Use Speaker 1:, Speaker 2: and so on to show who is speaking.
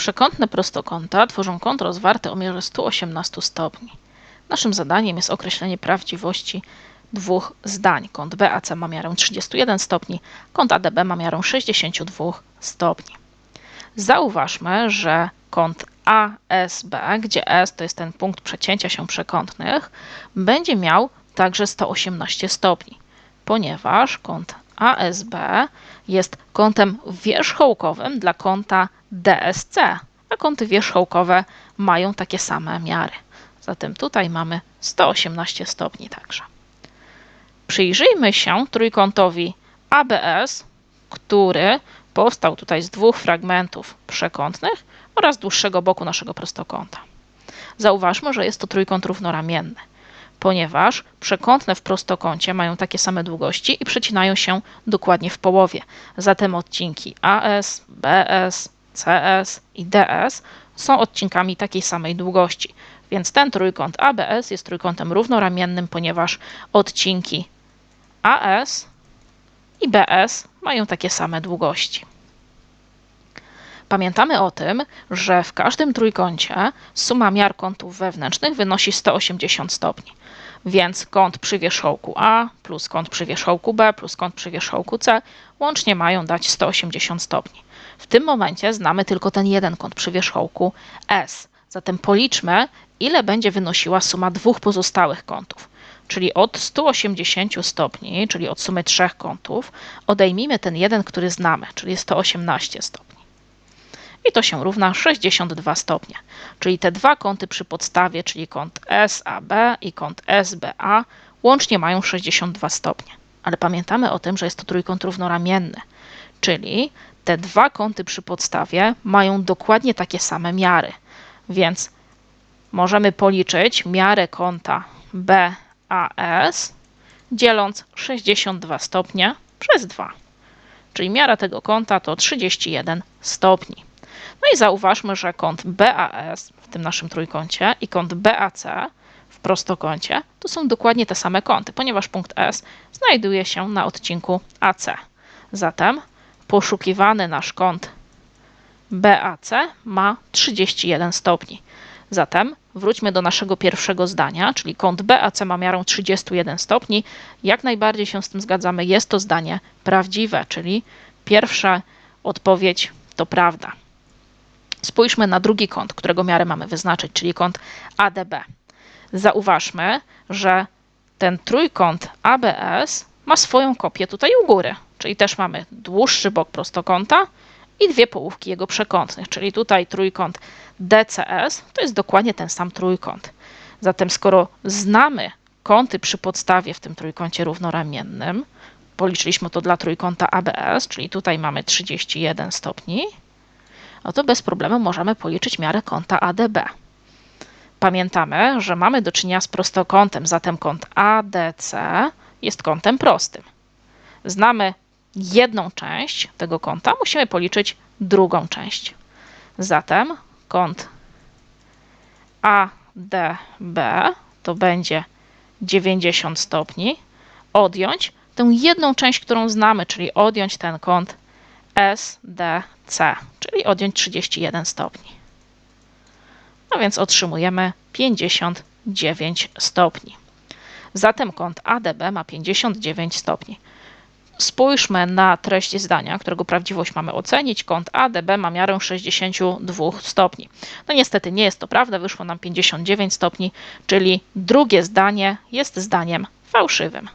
Speaker 1: Przekątne prostokąta tworzą kąt rozwarty o mierze 118 stopni. Naszym zadaniem jest określenie prawdziwości dwóch zdań. Kąt BAC ma miarę 31 stopni, kąt ADB ma miarę 62 stopni. Zauważmy, że kąt ASB, gdzie S to jest ten punkt przecięcia się przekątnych, będzie miał także 118 stopni, ponieważ kąt ASB jest kątem wierzchołkowym dla kąta DSC, a kąty wierzchołkowe mają takie same miary. Zatem tutaj mamy 118 stopni także. Przyjrzyjmy się trójkątowi ABS, który powstał tutaj z dwóch fragmentów przekątnych oraz dłuższego boku naszego prostokąta. Zauważmy, że jest to trójkąt równoramienny, ponieważ przekątne w prostokącie mają takie same długości i przecinają się dokładnie w połowie. Zatem odcinki AS, BS, CS i DS są odcinkami takiej samej długości. Więc ten trójkąt ABS jest trójkątem równoramiennym, ponieważ odcinki AS i BS mają takie same długości. Pamiętamy o tym, że w każdym trójkącie suma miar kątów wewnętrznych wynosi 180 stopni. Więc kąt przy wierzchołku A plus kąt przy wierzchołku B plus kąt przy wierzchołku C łącznie mają dać 180 stopni. W tym momencie znamy tylko ten jeden kąt przy wierzchołku S. Zatem policzmy, ile będzie wynosiła suma dwóch pozostałych kątów. Czyli od 180 stopni, czyli od sumy trzech kątów, odejmijmy ten jeden, który znamy, czyli 118 stopni. I to się równa 62 stopnie. Czyli te dwa kąty przy podstawie, czyli kąt SAB i kąt SBA, łącznie mają 62 stopnie. Ale pamiętamy o tym, że jest to trójkąt równoramienny, czyli te dwa kąty przy podstawie mają dokładnie takie same miary. Więc możemy policzyć miarę kąta BAS dzieląc 62 stopnie przez 2. Czyli miara tego kąta to 31 stopni. No i zauważmy, że kąt BAS w tym naszym trójkącie i kąt BAC w prostokącie to są dokładnie te same kąty, ponieważ punkt S znajduje się na odcinku AC. Zatem poszukiwany nasz kąt BAC ma 31 stopni. Zatem wróćmy do naszego pierwszego zdania, czyli kąt BAC ma miarę 31 stopni. Jak najbardziej się z tym zgadzamy, jest to zdanie prawdziwe, czyli pierwsza odpowiedź to prawda. Spójrzmy na drugi kąt, którego miarę mamy wyznaczyć, czyli kąt ADB. Zauważmy, że ten trójkąt ABS ma swoją kopię tutaj u góry, czyli też mamy dłuższy bok prostokąta i dwie połówki jego przekątnych, czyli tutaj trójkąt DCS to jest dokładnie ten sam trójkąt. Zatem skoro znamy kąty przy podstawie w tym trójkącie równoramiennym, policzyliśmy to dla trójkąta ABS, czyli tutaj mamy 31 stopni, no to bez problemu możemy policzyć miarę kąta ADB. Pamiętamy, że mamy do czynienia z prostokątem, zatem kąt ADC jest kątem prostym. Znamy jedną część tego kąta, musimy policzyć drugą część. Zatem kąt ADB to będzie 90 stopni. Odjąć tę jedną część, którą znamy, czyli odjąć ten kąt SDC, czyli odjąć 31 stopni. No więc otrzymujemy 59 stopni. Zatem kąt ADB ma 59 stopni. Spójrzmy na treść zdania, którego prawdziwość mamy ocenić. Kąt ADB ma miarę 62 stopni. No niestety nie jest to prawda, wyszło nam 59 stopni, czyli drugie zdanie jest zdaniem fałszywym.